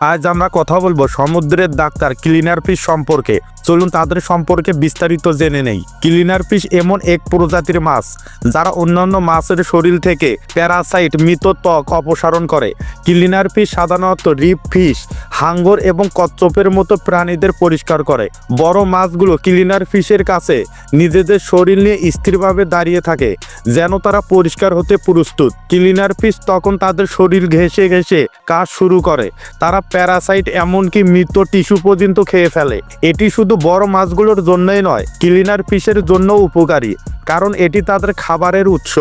আজ আমরা কথা বলব সমুদ্রের ডাক্তার ক্লিনার ফিশ সম্পর্কে। চলুন তাদের সম্পর্কে বিস্তারিত জেনে নেই। ক্লিনার ফিশ এমন এক প্রজাতির মাছ, যারা অন্যান্য মাছের শরীর থেকে প্যারাসাইট, মৃত ত্বক অপসারণ করে। ক্লিনার ফিশ সাধারণত রিপ ফিশ, হাঙ্গর এবং কচ্ছপের মতো প্রাণীদের পরিষ্কার করে। বড় মাছগুলো ক্লিনার ফিশের কাছে নিজেদের শরীর নিয়ে স্থিরভাবে দাঁড়িয়ে থাকে, যেন তারা পরিষ্কার হতে প্রস্তুত। ক্লিনার ফিশ তখন তাদের শরীর ঘেঁষে ঘেঁষে কাজ শুরু করে। তারা প্যারাসাইট এমনকি মৃত টিস্যু পর্যন্ত খেয়ে ফেলে। এটি শুধু বড় মাছগুলোর জন্যই নয়, ক্লিনার ফিশের জন্য উপকারী। কারণ এটি তাদের খাবারের উৎস।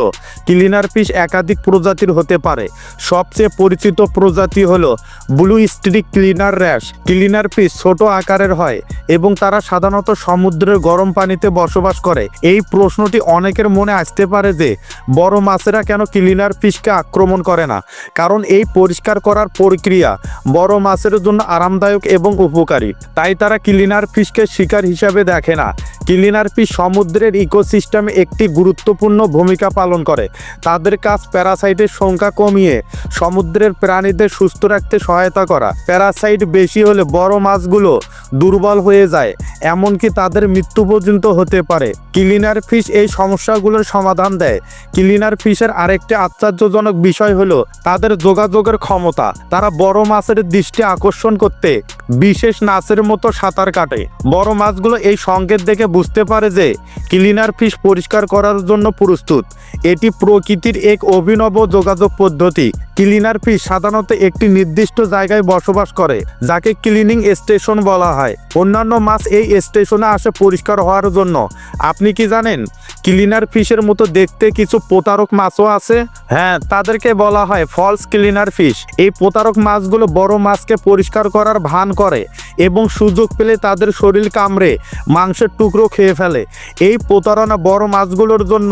ক্লিনার পিস একাধিক প্রজাতির হতে পারে। সবচেয়ে পরিচিত প্রজাতি হলো blue streak cleaner wrasse. Cleaner fish ছোট আকারের হয় এবং তারা সাধারণত সমুদ্রের গরম পানিতে বসবাস করে। এই প্রশ্নটি অনেকের মনে আসতে পারে যে, বড় মাছেরা কেন ক্লিনার ফিশকে আক্রমণ করে না? কারণ এই পরিষ্কার করার প্রক্রিয়া বড় মাছের জন্য আরামদায়ক এবং উপকারী। তাই তারা ক্লিনার ফিশকে শিকার হিসাবে দেখে না। ক্লিনার ফিশ সমুদ্রের ইকোসিস্টেমে একটি গুরুত্বপূর্ণ ভূমিকা পালন করে। তাদের কাজ প্যারাসাইটের সংখ্যা কমিয়ে সমুদ্রের প্রাণীদের সুস্থ রাখতে সহায়তা করা। প্যারাসাইট বেশি হলে বড় মাছগুলো দুর্বল হয়ে যায়, এমনকি তাদের মৃত্যু পর্যন্ত হতে পারে। ক্লিনার ফিশ এই সমস্যাগুলোর সমাধান দেয়। ক্লিনার ফিশের আরেকটি আশ্চর্যজনক বিষয় হলো তাদের যোগাযোগের ক্ষমতা। তারা বড় মাছের দৃষ্টি আকর্ষণ করতে বিশেষ নাচের মতো সাঁতার কাটে। বড় মাছগুলো এই সংকেত দেখে বুঝতে পারে যে ক্লিনার ফিশ পরিষ্কার করার জন্য প্রস্তুত। এটি প্রকৃতির এক অভিনব যোগাযোগ পদ্ধতি। ক্লিনার ফিশ সাধারণত একটি নির্দিষ্ট জায়গায় বসবাস করে, যাকে ক্লিনিং স্টেশন বলা হয়। অন্যান্য মাছ এই স্টেশনে আসে পরিষ্কার হওয়ার জন্য। আপনি কি জানেন, ক্লিনার ফিশের মতো দেখতে কিছু প্রতারক মাছও আছে? হ্যাঁ তাদেরকে বলা হয় ফলস ক্লিনার ফিশ। এই প্রতারক মাছগুলো বড় মাছকে পরিষ্কার করার ভান করে। এবং সুযোগ পেলে তাদের শরীর কামড়ে, মাংসের টুকরো খেয়ে ফেলে। এই প্রতারণা বড় মাছগুলোর জন্য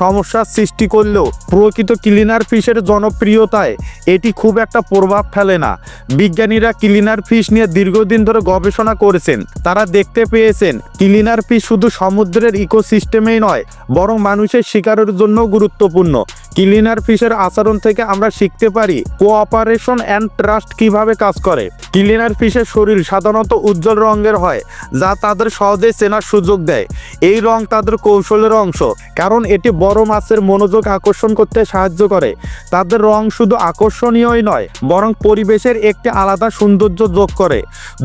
সমস্যার সৃষ্টি করলেও প্রকৃত ক্লিনার ফিশের জনপ্রিয়তায় এটি খুব একটা প্রভাব ফেলে না। বিজ্ঞানীরা ক্লিনার ফিশ নিয়ে দীর্ঘদিন ধরে গবেষণা করেছেন। তারা দেখতে পেয়েছেন, ক্লিনার ফিশ শুধু সমুদ্রের ইকোসিস্টেমেই নয়, বরং মানুষের শিকারের জন্য গুরুত্বপূর্ণ। ক্লিনার ফিশের আচরণ থেকে আমরা শিখতে পারি কোঅপারেশন অ্যান্ড ট্রাস্ট কীভাবে কাজ করে। ক্লিনার ফিশের শরীর সাধারণত উজ্জ্বল রঙের হয়, যা তাদের সহজে চেনার সুযোগ দেয়। এই রং তাদের কৌশলের অংশ, কারণ এটি বড় মাছের মনোযোগ আকর্ষণ করতে সাহায্য করে। তাদের রং শুধু আকর্ষণীয়ই নয়, বরং পরিবেশের একটি আলাদা সৌন্দর্য যোগ করে।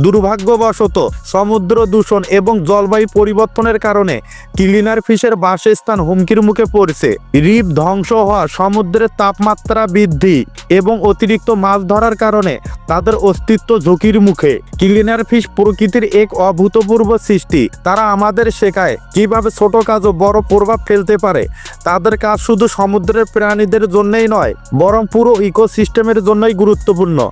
দুর্ভাগ্যবশত, সমুদ্র দূষণ এবং জলবায়ু পরিবর্তনের কারণে ক্লিনার ফিশের বাসস্থান হুমকির মুখে পড়ছে। রিপ ধ্বংস হওয়া সমুদ্রের তাপমাত্রা বৃদ্ধি এবং অতিরিক্ত মাছ ধরার কারণে তাদের অস্তিত্ব ঝুঁকির মুখে। ক্লিনার ফিশ প্রকৃতির এক অভূতপূর্ব সৃষ্টি। তারা আমাদের শেখায় কীভাবে ছোট কাজও বড় প্রভাব ফেলতে পারে। তাদের কাজ শুধু সমুদ্রের প্রাণীদের জন্যই নয়, বরং পুরো ইকোসিস্টেমের জন্যই গুরুত্বপূর্ণ।